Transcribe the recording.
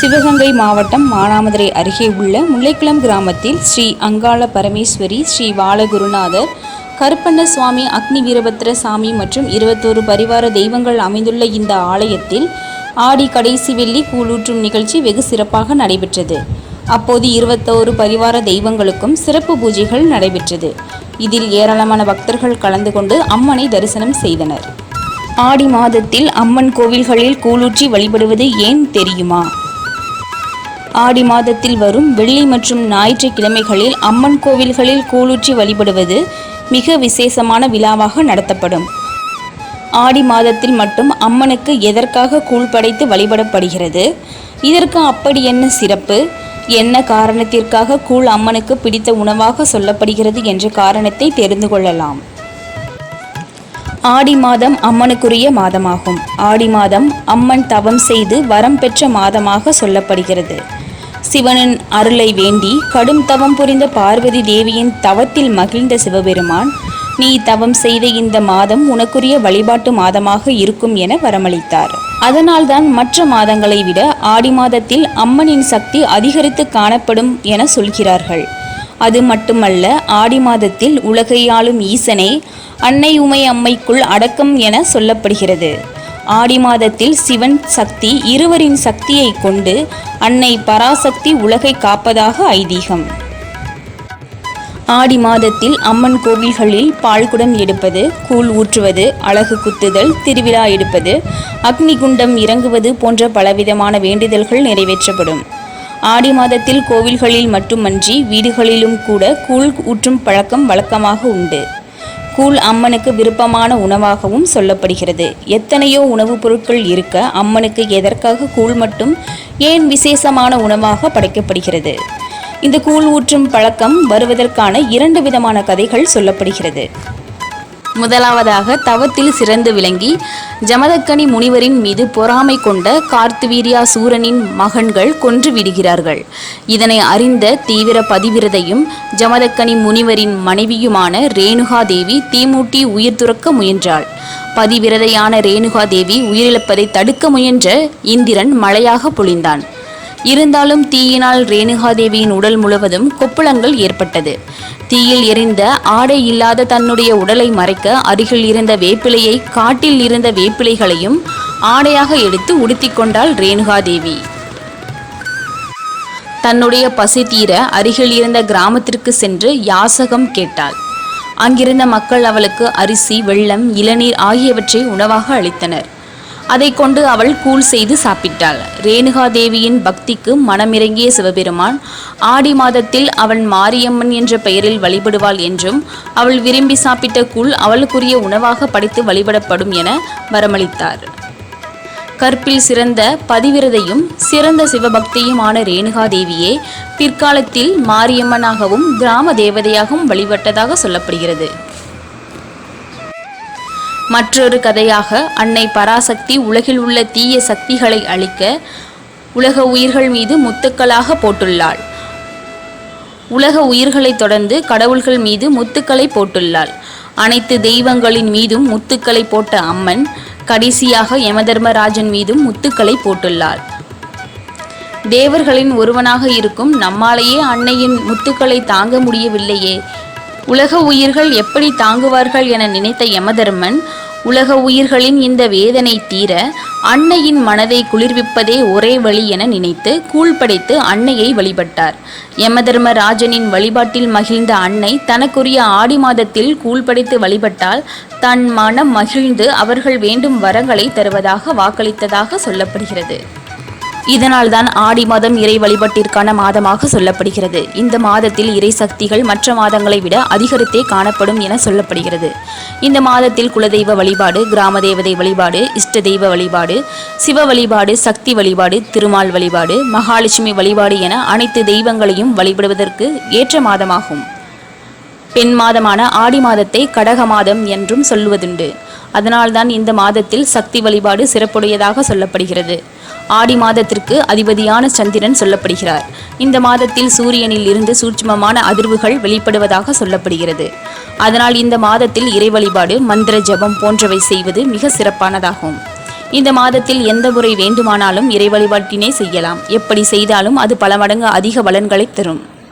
சிவகங்கை மாவட்டம் மானாமதுரை அருகே உள்ள முல்லைக்குளம் கிராமத்தில் ஸ்ரீ அங்காள பரமேஸ்வரி ஸ்ரீ பாலகுருநாதர் கருப்பண்ண சுவாமி அக்னி வீரபத்திர சாமி மற்றும் இருபத்தோரு பரிவார தெய்வங்கள் அமைந்துள்ள இந்த ஆலயத்தில் ஆடி கடைசி வெள்ளி கூழூற்றும் நிகழ்ச்சி வெகு சிறப்பாக நடைபெற்றது. அப்போது இருபத்தோரு பரிவார தெய்வங்களுக்கும் சிறப்பு பூஜைகள் நடைபெற்றது. இதில் ஏராளமான பக்தர்கள் கலந்து கொண்டு அம்மனை தரிசனம் செய்தனர். ஆடி மாதத்தில் அம்மன் கோவில்களில் கூழூற்றி வழிபடுவது ஏன் தெரியுமா? ஆடி மாதத்தில் வரும் வெள்ளி மற்றும் ஞாயிற்றுக்கிழமைகளில் அம்மன் கோவில்களில் கூழூற்றி வழிபடுவது மிக விசேஷமான விழாவாக நடத்தப்படும். ஆடி மாதத்தில் மட்டும் அம்மனுக்கு எதற்காக கூழ் படைத்து வழிபடப்படுகிறது? இதற்கு அப்படி என்ன சிறப்பு? என்ன காரணத்திற்காக கூழ் அம்மனுக்கு பிடித்த உணவாக சொல்லப்படுகிறது என்ற காரணத்தை தெரிந்து கொள்ளலாம். ஆடி மாதம் அம்மனுக்குரிய மாதமாகும். ஆடி மாதம் அம்மன் தவம் செய்து வரம் பெற்ற மாதமாக சொல்லப்படுகிறது. சிவனின் அருளை வேண்டி கடும் தவம் புரிந்த பார்வதி தேவியின் தவத்தில் மகிழ்ந்த சிவபெருமான் நீ தவம் செய்த இந்த மாதம் உனக்குரிய வழிபாட்டு மாதமாக இருக்கும் என வரமளித்தார். அதனால்தான் மற்ற மாதங்களை விட ஆடி மாதத்தில் அம்மனின் சக்தி அதிகரித்து காணப்படும் என சொல்கிறார்கள். அது மட்டுமல்ல ஆடி மாதத்தில் உலகையாளும் ஈசனை அன்னை உமை அம்மைக்குள் அடக்கம் என சொல்லப்படுகிறது. ஆடி மாதத்தில் சிவன் சக்தி இருவரின் சக்தியை கொண்டு அன்னை பராசக்தி உலகை காப்பதாக ஐதீகம். ஆடி மாதத்தில் அம்மன் கோவில்களில் பால்குடம் எடுப்பது கூழ் ஊற்றுவது அழகு குத்துதல் திருவிழா எடுப்பது அக்னி குண்டம் இறங்குவது போன்ற பலவிதமான வேண்டுதல்கள் நிறைவேற்றப்படும். ஆடி மாதத்தில் கோவில்களில் மட்டுமன்றி வீடுகளிலும் கூட கூழ் ஊற்றும் பழக்கம் வழக்கமாக உண்டு. கூழ் அம்மனுக்கு விருப்பமான உணவாகவும் சொல்லப்படுகிறது. எத்தனையோ உணவுப் பொருட்கள் இருக்க அம்மனுக்கு எதற்காக கூழ் மட்டும் ஏன் விசேஷமான உணவாக படைக்கப்படுகிறது? இந்த கூழ் ஊற்றும் பழக்கம் வருவதற்கான இரண்டு விதமான கதைகள் சொல்லப்படுகிறது. முதலாவதாக தவத்தில் சிறந்து விளங்கி ஜமதக்கனி முனிவரின் மீது பொறாமை கொண்ட கார்த்துவீரியா சூரனின் மகன்கள் கொன்று விடுகிறார்கள். இதனை அறிந்த தீவிர பதிவிரதையும் ஜமதக்கனி முனிவரின் மனைவியுமான ரேணுகா தேவி தீமூட்டி உயிர் துறக்க முயன்றாள். பதிவிரதையான ரேணுகா தேவி உயிரிழப்பதை தடுக்க முயன்ற இந்திரன் மழையாக பொழிந்தான். இருந்தாலும் தீயினால் ரேணுகாதேவியின் உடல் முழுவதும் கொப்புளங்கள் ஏற்பட்டது. தீயில் எரிந்த ஆடை இல்லாத தன்னுடைய உடலை மறைக்க அருகில் இருந்த வேப்பிலையை காட்டில் இருந்த வேப்பிலைகளையும் ஆடையாக எடுத்து உடுத்திக்கொண்டாள் ரேணுகாதேவி. தன்னுடைய பசி தீர அருகில் இருந்த கிராமத்திற்கு சென்று யாசகம் கேட்டாள். அங்கிருந்த மக்கள் அவளுக்கு அரிசி வெள்ளம் இளநீர் ஆகியவற்றை உணவாக அளித்தனர். அதை கொண்டு அவள் கூழ் செய்து சாப்பிட்டாள். ரேணுகா தேவியின் பக்திக்கு மனமிறங்கிய சிவபெருமான் ஆடி மாதத்தில் அவள் மாரியம்மன் என்ற பெயரில் வழிபடுவாள் என்றும் அவள் விரும்பி சாப்பிட்ட கூழ் அவளுக்குரிய உணவாக படைத்து வழிபடப்படும் என வரமளித்தார். கற்பில் சிறந்த பதிவிரதையும் சிறந்த சிவபக்தியுமான ரேணுகா தேவியே பிற்காலத்தில் மாரியம்மனாகவும் கிராம தேவதையாகவும் வழிபட்டதாக சொல்லப்படுகிறது. மற்றொரு கதையாக அன்னை பராசக்தி உலகில் உள்ள தீய சக்திகளை அழிக்க உலக உயிர்கள் மீது முத்துக்களாக போட்டுள்ளாள். உலக உயிர்களை தொடர்ந்து கடவுள்கள் மீது முத்துக்களை போட்டுள்ளாள். அனைத்து தெய்வங்களின் மீதும் முத்துக்களை போட்ட அம்மன் கடைசியாக யமதர்மராஜன் மீதும் முத்துக்களை போட்டுள்ளாள். தேவர்களின் ஒருவனாக இருக்கும் நம்மாலேயே அன்னையின் முத்துக்களை தாங்க முடியவில்லையே உலக உயிர்கள் எப்படி தாங்குவார்கள் என நினைத்த யமதர்மன் உலக உயிர்களின் இந்த வேதனை தீர அன்னையின் மனதை குளிர்விப்பதே ஒரே வழி என நினைத்து கூழ் படைத்து அன்னையை வழிபட்டார். யமதர்ம ராஜனின் வழிபாட்டில் மகிழ்ந்த அன்னை தனக்குரிய ஆடி மாதத்தில் கூழ் படைத்து வழிபட்டால் தன் மனம் மகிழ்ந்து அவர்கள் வேண்டும் வரங்களை தருவதாக வாக்களித்ததாக சொல்லப்படுகிறது. இதனால்தான் ஆடி மாதம் இறை வழிபாட்டிற்கான மாதமாக சொல்லப்படுகிறது. இந்த மாதத்தில் இறை சக்திகள் மற்ற மாதங்களை விட அதிகரித்தே காணப்படும் என சொல்லப்படுகிறது. இந்த மாதத்தில் குலதெய்வ வழிபாடு கிராம தேவதை வழிபாடு இஷ்ட தெய்வ வழிபாடு சிவ வழிபாடு சக்தி வழிபாடு திருமால் வழிபாடு மகாலட்சுமி வழிபாடு என அனைத்து தெய்வங்களையும் வழிபடுவதற்கு ஏற்ற மாதமாகும். பெண் மாதமான ஆடி மாதத்தை கடக மாதம் என்றும் சொல்லுவதுண்டு. அதனால்தான் இந்த மாதத்தில் சக்தி வழிபாடு சிறப்புடையதாக சொல்லப்படுகிறது. ஆடி மாதத்திற்கு அதிபதியான சந்திரன் சொல்லப்படுகிறார். இந்த மாதத்தில் சூரியனில் இருந்து சூட்சுமமான அதிர்வுகள் வெளிப்படுவதாக சொல்லப்படுகிறது. அதனால் இந்த மாதத்தில் இறை வழிபாடு மந்திர ஜபம் போன்றவை செய்வது மிக சிறப்பானதாகும். இந்த மாதத்தில் எந்த முறை வேண்டுமானாலும் இறை வழிபாட்டினை செய்யலாம். எப்படி செய்தாலும் அது பல மடங்கு அதிக பலன்களை தரும்.